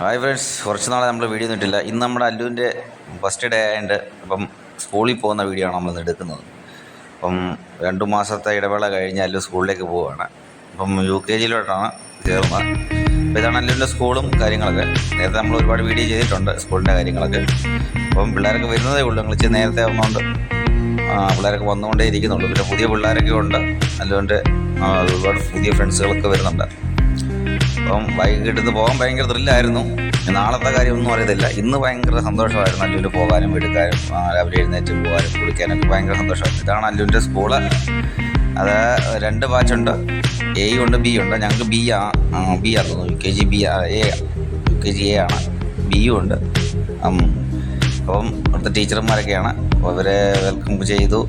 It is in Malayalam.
ഹായ് ഫ്രണ്ട്സ് കുറച്ച് നാളെ നമ്മൾ വീഡിയോ ഇട്ടില്ല. ഇന്ന് നമ്മുടെ അല്ലുവിന്റെ ഫസ്റ്റ് ഡേ ആയതുകൊണ്ട് അപ്പം സ്കൂളിൽ പോകുന്ന വീഡിയോ ആണ് നമ്മൾ എടുക്കുന്നത്. അപ്പം രണ്ട് മാസത്തെ ഇടവേള കഴിഞ്ഞ് അല്ലു സ്കൂളിലേക്ക് പോവുകയാണ് അപ്പം യു കെ ജിയിലോട്ടാണ് കയറുന്നത് അപ്പോൾ ഇതാണ് അല്ലുവിന്റെ സ്കൂളും കാര്യങ്ങളൊക്കെ. നേരത്തെ നമ്മൾ ഒരുപാട് വീഡിയോ ചെയ്തിട്ടുണ്ട് സ്കൂളിന്റെ കാര്യങ്ങളൊക്കെ. അപ്പം പിള്ളേരൊക്കെ വരുന്നതേ ഉള്ളൂ. ഞങ്ങൾ ഇച്ചിരി നേരത്തെ വന്നുകൊണ്ട് പിള്ളേരൊക്കെ വന്നുകൊണ്ടേ ഇരിക്കുന്നുള്ളൂ. പിന്നെ പുതിയ പിള്ളേരൊക്കെ ഉണ്ട്. അല്ലുവിന്റെ ഒരുപാട് പുതിയ ഫ്രണ്ട്സുകളൊക്കെ വരുന്നുണ്ട്. അപ്പം വൈകിട്ട് ഇത് പോകാൻ ഭയങ്കര ത്രില്ലായിരുന്നു നാളത്തെ കാര്യമൊന്നും അറിയത്തില്ല. ഇന്ന് ഭയങ്കര സന്തോഷമായിരുന്നു അല്ലുവിന്റെ പോകാനും എടുക്കാനും രാവിലെ എഴുന്നേറ്റ് പോകാനും കുളിക്കാനൊക്കെ ഭയങ്കര സന്തോഷമായിരുന്നു. ഇതാണ് അല്ലുവിന്റെ സ്കൂൾ അത് രണ്ട് ബാച്ചുണ്ട് എ ഉണ്ട് ബി ഉണ്ട്. ഞങ്ങൾക്ക് ബി ആ ബി ആ തോന്നുന്നു U K G B A U K G A ആണ്. ബിയും ഉണ്ട്. അപ്പം അവിടുത്തെ ടീച്ചർമാരൊക്കെയാണ് അപ്പോൾ അവരെ വെൽക്കം ചെയ്തു.